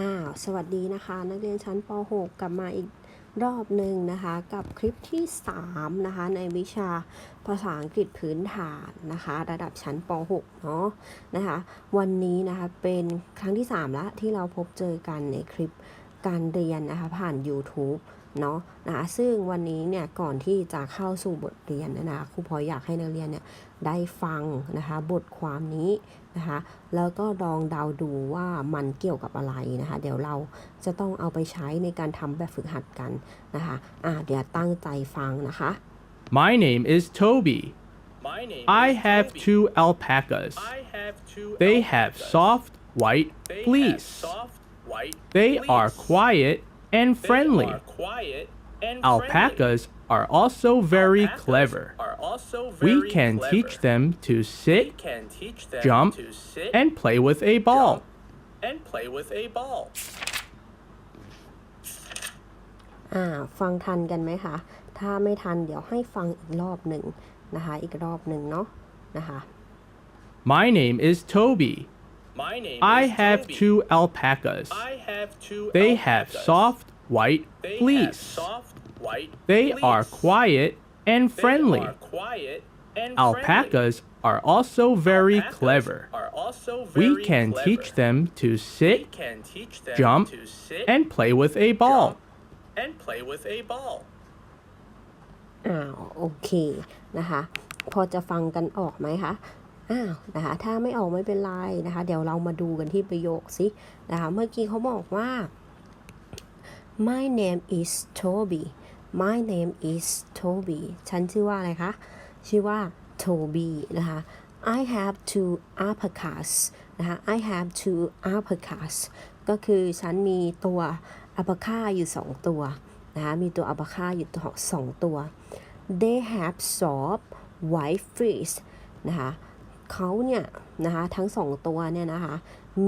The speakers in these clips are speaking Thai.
อ้าวสวัสดีนะคะ นักเรียนชั้นป .6 กลับมาอีกรอบหนึ่งนะคะ กับคลิปที่ 3 นะคะ ในวิชาภาษาอังกฤษพื้นฐานนะคะ ระดับชั้นป .6 เนาะนะคะ วันนี้นะคะเป็นครั้งที่3แล้วที่เราพบเจอกันในคลิปการเรียนนะคะ ผ่าน YouTube เนาะนะคะซึ่งวันนี้เนี่ยก่อนที่จะเข้าสู่บทเรียนนะนะคะครูพลอยอยากให้นักเรียนเนี่ยได้ฟังนะคะบทความนี้นะคะแล้วก็ลองเดาดูว่ามันเกี่ยวกับอะไรนะคะ เดี๋ยวเราจะต้องเอาไปใช้ในการทำแบบฝึกหัดกันนะคะอ่าเดี๋ยวตั้งใจฟังนะคะ My name is Toby. My name I is have Toby. two alpacas. I have two They have alpacas. soft, white They have fleece. soft, white They are fleece. quiet and They friendly. are quiet and Alpacas are also friendly. very Alpacas clever. Are also We very can clever. teach them to We sit can teach them jump, to sit and play with a ball. jump, and play with a ball. อ่าฟังทันกันไหมคะ ถ้าไม่ทันเดี๋ยวให้ฟังอีกรอบหนึ่งนะคะ อีกรอบหนึ่งเนาะนะคะ My name is Toby. My name I is have Toby. two alpacas. I have two They have alpacas. soft, white They have fleece. soft, white They fleece. are quiet and They friendly. are quiet and friendly. Alpacas are also very Alpacas clever. Are also We very can clever. teach them to We sit can teach them jump, to sit and play with a ball. jump, and play with a ball. อ้าวโอเคนะคะ พอจะฟังกันออกไหมคะ อ้าวนะคะถ้าไม่ออกไม่เป็นไรนะคะ เดี๋ยวเรามาดูกันที่ประโยคสินะคะเมื่อกี้เขาบอกว่า my name is Toby my name is Toby ฉันชื่อว่าอะไรคะ ชื่อว่า Toby นะคะ I have two alpacas นะคะ I have two alpacas ก็คือฉันมีตัวอัปาคาอยู่สองตัวนะคะ มีตัวอัปาคาอยู่สองตัว they have soft white fleece นะคะ เขาเนี่ยนะคะทั้งสองตัวเนี่ยนะคะ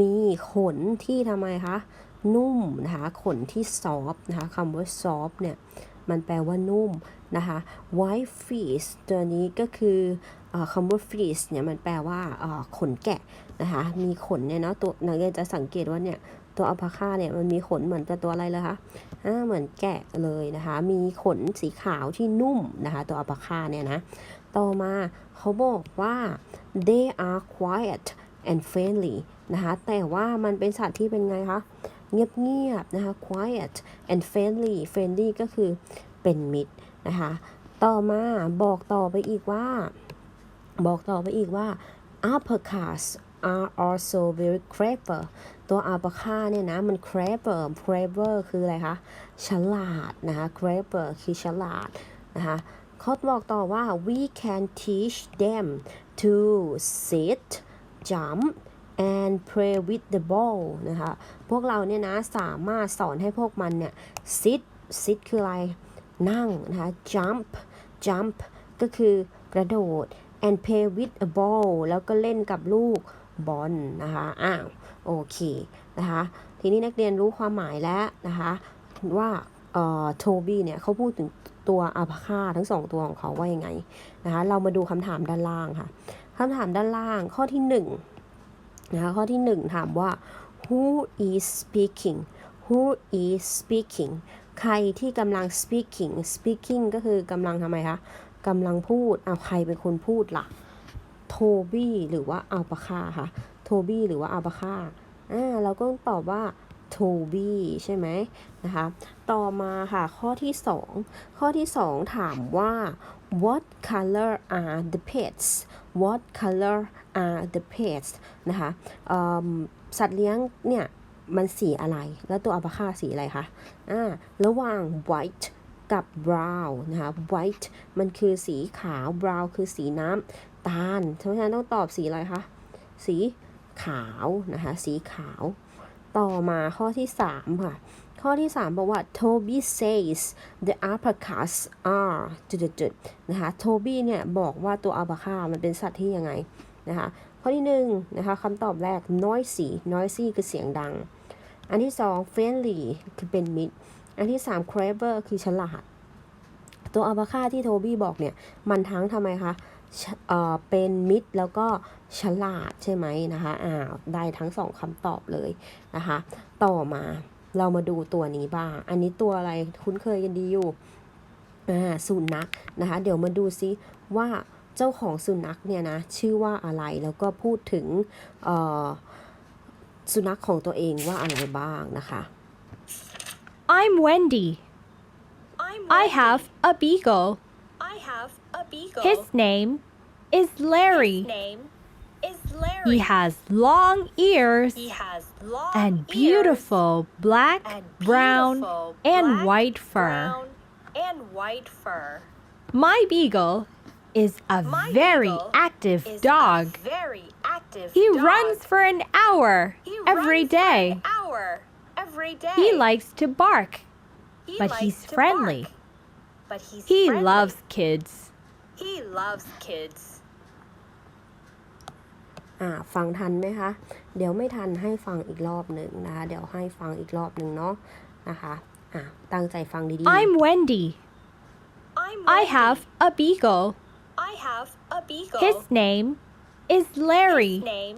มีขนที่ทำไมคะนุ่มนะคะขนที่ซอฟนะคะคำว่าซอฟเนี่ยมันแปลว่านุ่มนะคะ white fleece ตัวนี้ก็คืออคำว่า fleece เนี่ยมันแปลว่าขนแกะนะคะมีขนเนี่ยเนาะตัวนักเรียนจะสังเกตว่าเนี่ยตัวอัลปาคาเนี่ยมันมีขนเหมือนกับตัวอะไรเลยคะอ่าเหมือนแกะเลยนะคะ มีขนสีขาวที่นุ่มนะคะ ตัวอัลปาคาเนี่ยนะ ต่อมาเขาบอกว่า they are quiet and friendly นะคะแต่ว่ามันเป็นสัตว์ที่เป็นไงคะเงียบๆนะคะ quiet and friendly friendly ก็คือเป็นมิตรนะคะต่อมาบอกต่อไปอีกว่า บอกต่อไปอีกว่า alpacas are also very clever ตัวอัลปาคาเนี่ยนะ มัน clever clever คืออะไรคะ ฉลาดนะคะ clever คือฉลาดนะคะ เขาบอกต่อว่า we can teach them to sit jump and play with the ball นะคะ พวกเราเนี่ยนะสามารถสอนให้พวกมันเนี่ย sit sit คืออะไร นั่งนะคะ jump jump ก็คือกระโดด and play with a ball แล้วก็เล่นกับลูกบอลนะคะอ้าวโอเคนะคะ ทีนี้นักเรียนรู้ความหมายแล้วนะคะว่าเอ่อโทบี้เนี่ยเขาพูดถึง ตัวอัพาคาทั้งสองตัวของเขาว่ายังไงนะคะเรามาดูคำถามด้านล่างค่ะคำถามด้านล่างข้อที่หนึ่งนะคะข้อที่หนึ่งถามว่า who is speaking who is speaking ใครที่กำลัง speaking speaking ก็คือกำลังทำไมคะกำลังพูดเอาใครเป็นคนพูดล่ะโทบี้หรือว่าอัลปาคาค่ะโทบี้หรือว่าอัลปาคาอ่าเราก็ตอบว่า โทบี้ใช่ไหมนะคะ ต่อมาค่ะ ข้อที่ 2 ข้อที่ 2 ถามว่า what color are the pets what color are the pets นะคะสัตว์เลี้ยงเนี่ย มันสีอะไร แล้วตัวอัปาคาสีอะไรคะอ่าระหว่าง white กับ brown นะคะ white มันคือสีขาว brown คือสีน้ำตาลเพราะฉะนั้นต้องตอบสีอะไรคะ สีขาวนะคะ สีขาว ต่อมาข้อที่ 3 ค่ะ ข้อที่ 3 บอกว่า Toby says the alpacas are จุดๆนะคะ Toby เนี่ย บอกว่าตัวอัลปาคามันเป็นสัตว์ที่ยังไงนะคะ ข้อที่1นะคะคำตอบแรก noisy noisy คือเสียงดัง อันที่ 2 friendly คือเป็นมิตร อันที่ 3 clever คือฉลาด ตัวอัลปาคาที่โทบี้บอกเนี่ย มันทั้งทำไมคะ เอ่อเป็นมิตรแล้วก็ฉลาดใช่ไหมนะคะอ่าได้ทั้งสองคำตอบเลยนะคะ ต่อมาเรามาดูตัวนี้บ้าง อันนี้ตัวอะไรคุ้นเคยกันดีอยู่อ่าสุนัขนะคะ เดี๋ยวมาดูซิว่าเจ้าของสุนัขเนี่ยนะชื่อว่าอะไรแล้วก็พูดถึงเอ่อสุนัขของตัวเองว่าอะไรบ้างนะคะ I'm Wendy. I'm I have a beagle. I have a beagle. His name is Larry. His name is Larry. He has long ears He has long and ears beautiful black, and brown, beautiful and white fur. and white fur. My beagle is a My very active dog. very active He dog. runs for an hour He every an hour every day. He likes to bark. He but he's to friendly. bark. But he's He friendly. loves kids. He loves kids. อ่าฟังทันไหมคะ เดี๋ยวไม่ทันให้ฟังอีกรอบหนึ่งนะคะ เดี๋ยวให้ฟังอีกรอบหนึ่งเนาะนะคะอ่าตั้งใจฟังดีๆ I'm Wendy. I'm I Wendy. have a beagle. I have a beagle. His name is Larry. His name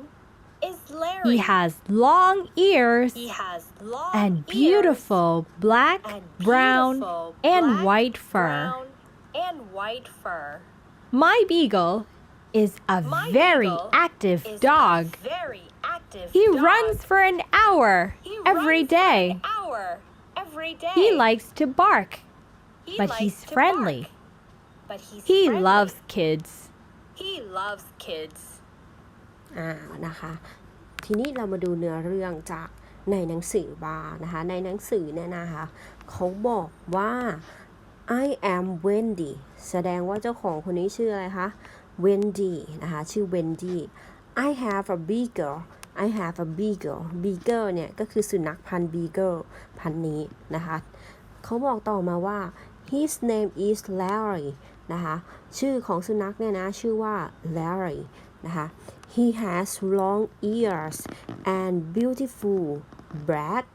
is Larry. He has long ears He has long and ears beautiful black, and brown, beautiful and black, white fur. brown, and white fur. My beagle is a My very beagle active Is dog. a very active He dog. runs for an hour He every runs for day. an hour every day. He likes to bark. He but likes he's to friendly. bark. But he's He friendly. loves kids. He loves kids. อ่านะคะ ทีนี้เรามาดูเนื้อเรื่องจากในหนังสือบ้างนะคะ ในหนังสือเนี่ยนะคะเขาบอกว่า I am Wendy แสดงว่าเจ้าของคนนี้ชื่ออะไรคะ Wendy นะคะชื่อ Wendy I have a beagle I have a beagle beagle เนี่ยก็คือสุนัขพันธุ์ beagle พันธุ์นี้นะคะเขาบอกต่อมาว่า his name is Larry นะคะชื่อของสุนัขเนี่ยนะชื่อว่า Larry นะคะ he has long ears and beautiful black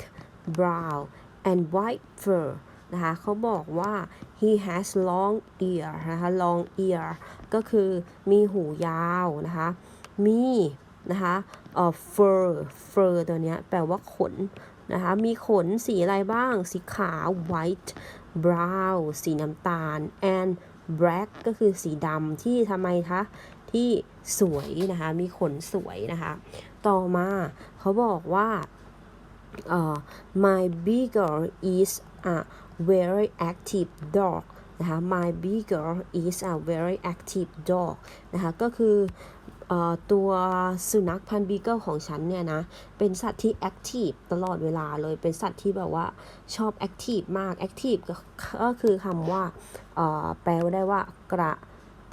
brown and white fur นะคะเขาบอกว่า he has long ear นะคะ long ear ก็คือมีหูยาวนะคะ มีนะคะเอ่อ fur fur ตัวนี้แปลว่าขนนะคะ มีขนสีอะไรบ้าง สีขาว white brown สีน้ำตาล and black ก็คือสีดำที่ทำไมคะที่สวยนะคะ มีขนสวยนะคะ ต่อมาเขาบอกว่าเอ่อ my beagle is a very active dog นะคะ my beagle is a very active dog นะคะ ก็คืออตัวสุนัขพันธุ์บีเกิลของฉันเนี่ยนะ เป็นสัตว์ที่แอคทีฟตลอดเวลาเลย เป็นสัตว์ที่แบบว่าชอบแอคทีฟมาก แอคทีฟก็คือคำว่าเอ่อแปลได้ว่ากระ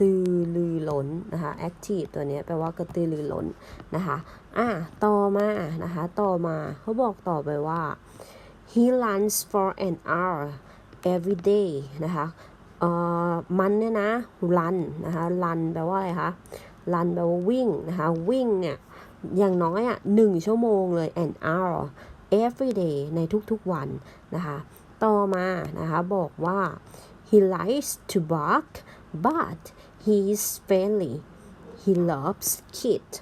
ตือรือร้นนะคะแอคทีฟตัวนี้แปลว่ากระตือรือร้นนะคะอะต่อมานะคะต่อมาเขาบอกต่อไปว่า he runs for an hour every day นะคะ เอ่อมันเนี่ยนะ run นะคะ run แปลว่าอะไรคะ run แปลว่าวิ่งนะคะวิ่งเนี่ยอย่างน้อยอะหนึ่งชั่วโมงเลย an hour every day ในทุกๆวันนะคะต่อมานะคะบอกว่า he likes to bark but he is friendly he loves kids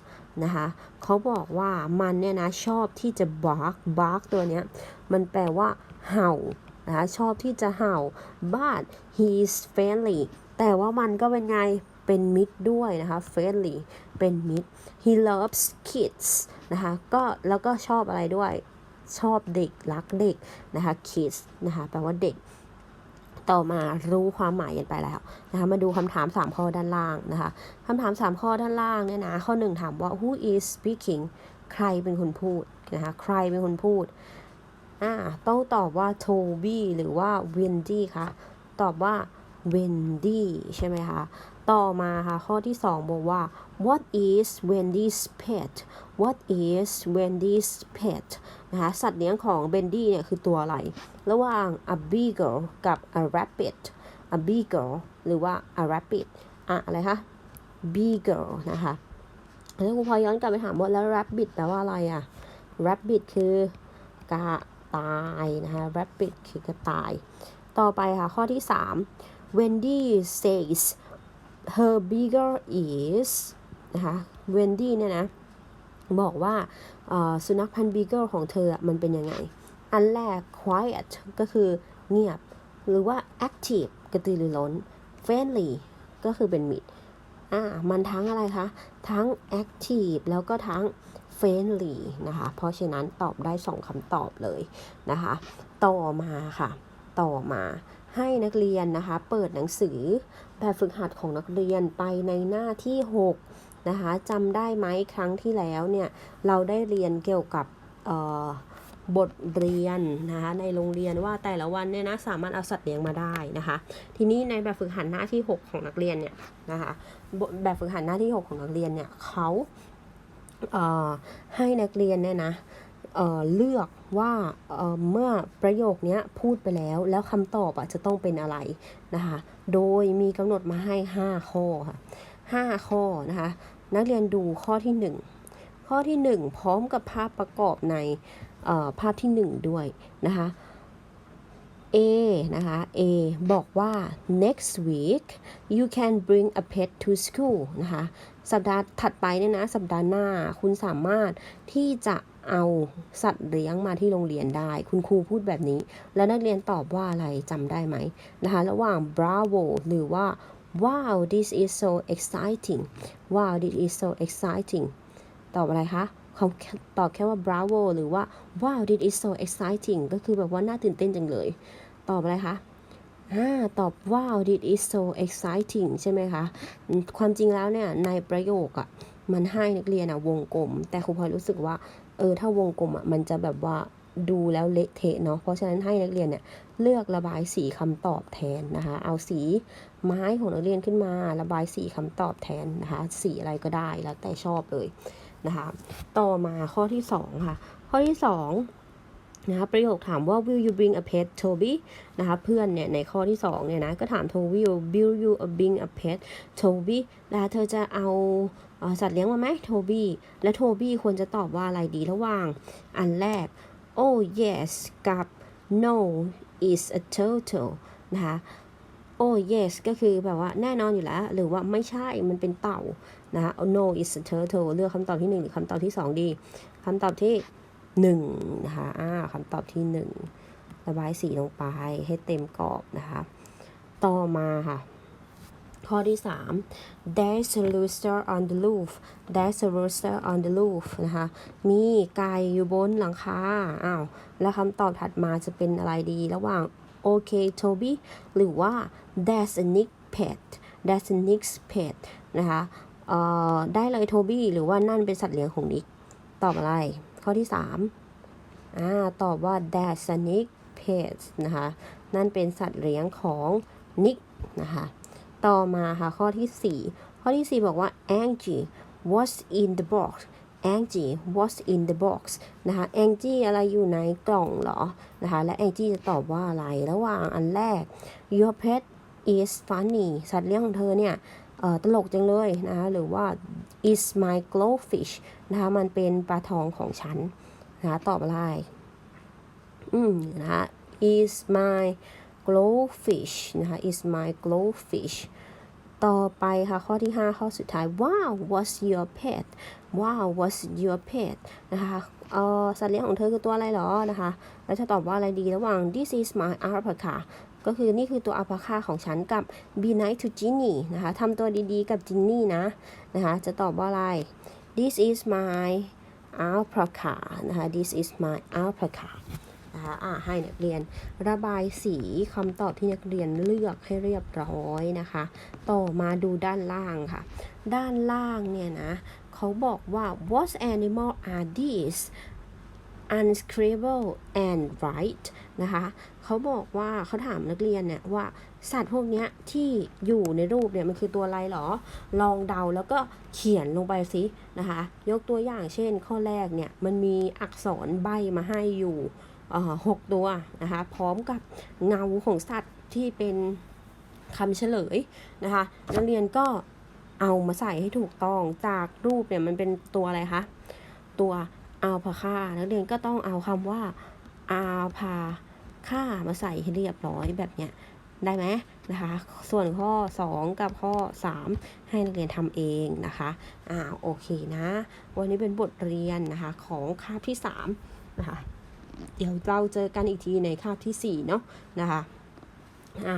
นะคะเขาบอกว่ามันเนี่ยนะชอบที่จะ bark bark ตัวเนี้ยมันแปลว่าเห่า นะคะชอบที่จะเห่า but he's friendly แต่ว่ามันก็เป็นไงเป็นมิตรด้วยนะคะ friendly เป็นมิตร he loves kids นะคะก็แล้วก็ชอบอะไรด้วยชอบเด็กรักเด็กนะคะ kids นะคะแปลว่าเด็กต่อมารู้ความหมายกันไปแล้วนะคะมาดูคำถาม 3 ข้อด้านล่างนะคะคำถาม 3 ข้อด้านล่างเนี่ยนะข้อ 1 ถามว่า who is speaking ใครเป็นคนพูดนะคะใครเป็นคนพูด อ่าต้องตอบว่าโทบี้หรือว่าเวนดี้คะตอบว่าเวนดี้ใช่ไหมคะ ต่อมาค่ะ ข้อที่ 2 บอกว่า what is Wendy's pet what is Wendy's pet นะคะสัตว์เลี้ยงของเบนดี้เนี่ยคือตัวอะไร ระหว่าง a beagle กับ a rabbit a beagle หรือว่า a rabbit อะอะไรคะ beagle นะคะแล้วครูพอย้อนกลับไปถามว่าแล้ว rabbit แปลว่าอะไรอะ rabbit คือกะ ตายนะคะ rabbit คือกระต่าย ต่อไปค่ะข้อที่ 3 Wendy says her bigger is นะคะ Wendy เนี่ยนะ บอกว่าสุนัขพันธุ์บีเกิลของเธออะมันเป็นยังไง อันแรก quiet ก็คือเงียบ หรือว่า active กระตือรือร้น friendly ก็คือเป็นมิตรอ่ามันทั้งอะไรคะ ทั้ง active แล้วก็ทั้ง friendly นะคะ เพราะฉะนั้นตอบได้สองคำตอบเลยนะคะ ต่อมาค่ะ ต่อมาให้นักเรียนนะคะ เปิดหนังสือแบบฝึกหัดของนักเรียนไปในหน้าที่ 6 นะคะจำได้ไหมครั้งที่แล้วเนี่ยเราได้เรียนเกี่ยวกับบทเรียนนะคะในโรงเรียนว่าแต่ละวันเนี่ยนะสามารถเอาสัตว์เลี้ยงมาได้นะคะ ทีนี้ในแบบฝึกหัดหน้าที่ 6 ของนักเรียนเนี่ยนะคะแบบฝึกหัดหน้าที่ 6 ของนักเรียนเนี่ยเขา ให้นักเรียนเนี่ยนะเเลือกว่าเเมื่อประโยคนี้พูดไปแล้ว แล้วคำตอบอะจะต้องเป็นอะไรนะคะ โดยมีกำหนดมาให้ 5 ข้อค่ะ5ข้อนะคะ นักเรียนดูข้อที่ 1 ข้อที่ 1 พร้อมกับภาพประกอบในภาพที่ 1 ด้วยนะคะ A นะคะ A บอกว่า next week you can bring a pet to school นะคะ สัปดาห์ถัดไปเนี่ยนะ สัปดาห์หน้าคุณสามารถที่จะเอาสัตว์เลี้ยงมาที่โรงเรียนได้ คุณครูพูดแบบนี้ แล้วนักเรียนตอบว่าอะไรจำได้ไหมนะคะระหว่าง bravo หรือว่า wow this is so exciting wow this is so exciting ตอบอะไรคะเขาตอบแค่ว่า bravo หรือว่า wow this is so exciting ก็คือแบบว่าน่าตื่นเต้นจังเลย ตอบอะไรคะ อ่าตอบ wow this is so exciting ใช่ไหมคะ ความจริงแล้วเนี่ยในประโยคอะ่ะมันให้นักเรียนอะวงกลม แต่ครูพลอยรู้สึกว่า เออถ้าวงกลมอะมันจะแบบว่าดูแล้วเละเทะเนาะ เพราะฉะนั้นให้นักเรียนเนี่ยเลือกระบายสีคำตอบแทนนะคะ เอาสีไม้ของนักเรียนขึ้นมา ระบายสีคำตอบแทนนะคะ สีอะไรก็ได้แล้วแต่ชอบเลยนะคะ ต่อมาข้อที่สองค่ะ ข้อที่สอง นะคะประโยคถามว่า will you bring a pet Toby นะคะเพื่อนเนี่ยในข้อที่สองเนี่ยนะก็ถาม Toby will you bring a pet Toby แล้วเธอจะเอาสัตว์เลี้ยงมาไหมโทบี้และโทบี้ควรจะตอบว่าอะไรดีระหว่าง อันแรก oh yes กับ no is a turtle นะคะ oh yes ก็คือแบบว่าแน่นอนอยู่แล้ว หรือว่าไม่ใช่มันเป็นเต่านะคะ oh, no is a turtle เลือกคำตอบที่หนึ่งหรือคำตอบที่สองดีคำตอบที่ หนึ่งนะคะอ่าคำตอบที่หนึ่งระบายสีลงไปให้เต็มกรอบนะคะ ต่อมาค่ะข้อที่ 3 there's a rooster on the roof there's a rooster on the roof นะคะ มีไก่อยู่บนหลังคา อ้าว แล้วคำตอบถัดมาจะเป็นอะไรดีระหว่าง okay Toby หรือว่า that's a Nick pet that's a Nick's pet นะคะ เอ่อ ได้เลยโทบี้หรือว่านั่นเป็นสัตว์เลี้ยงของนิก ตอบอะไร ข้อที่3อ่าตอบว่า that's a Nick pet นะคะ นั่นเป็นสัตว์เลี้ยงของนิกนะคะ ต่อมาค่ะข้อที่ 4 ข้อที่ 4 บอกว่า Angie what's in the box Angie what's in the box นะคะ Angie อะไรอยู่ในกล่องเหรอ นะคะ และ Angie จะตอบว่าอะไร ระหว่างอันแรก your pet is funny สัตว์เลี้ยงของเธอเนี่ย ตลกจังเลยนะคะหรือว่า is my glowfish นะคะมันเป็นปลาทองของฉันนะคะตอบอะไรอืมนะคะ is my glowfish นะคะ is my glowfish ต่อไปค่ะ ข้อที่ 5 ข้อสุดท้าย wow what's your pet wow what's your pet นะคะเอ่อสัตว์เลี้ยงของเธอคือตัวอะไรหรอนะคะ แล้วจะตอบว่าอะไรดีระหว่าง this is my alpaca ก็คือนี่คือตัวอัลปาคาของฉันกับ be nice to Ginny นะคะทำตัวดีๆกับจินนี่นะนะคะจะตอบว่าอะไร this is my alpaca นะคะ this is my alpaca นะคะอ่าให้นักเรียนระบายสีคำตอบที่นักเรียนเลือกให้เรียบร้อยนะคะ ต่อมาดูด้านล่างค่ะ ด้านล่างเนี่ยนะ เขาบอกว่า what animal are these unscribble and write นะคะเขาบอกว่าเขาถามนักเรียนเนี่ยว่าสัตว์พวกนี้ที่อยู่ในรูปเนี่ยมันคือตัวอะไรหรอ ลองเดาแล้วก็เขียนลงไปสินะคะ ยกตัวอย่างเช่นข้อแรกเนี่ยมันมีอักษรใบมาให้อยู่หกตัวนะคะพร้อมกับเงาของสัตว์ที่เป็นคำเฉลยนะคะนักเรียนก็เอามาใส่ให้ถูกต้องจากรูปเนี่ยมันเป็นตัวอะไรคะตัว อัลพาค่านักเรียนก็ต้องเอาคำว่าอัลพาค่ามาใส่ให้เรียบร้อยแบบเนี้ยได้ไหมนะคะ ส่วนข้อ 2 กับข้อ 3 ให้นักเรียนทำเองนะคะอ่าโอเคนะ วันนี้เป็นบทเรียนนะคะของคาบที่3นะคะ เดี๋ยวเราเจอกันอีกทีในคาบที่4เนาะนะคะอ้า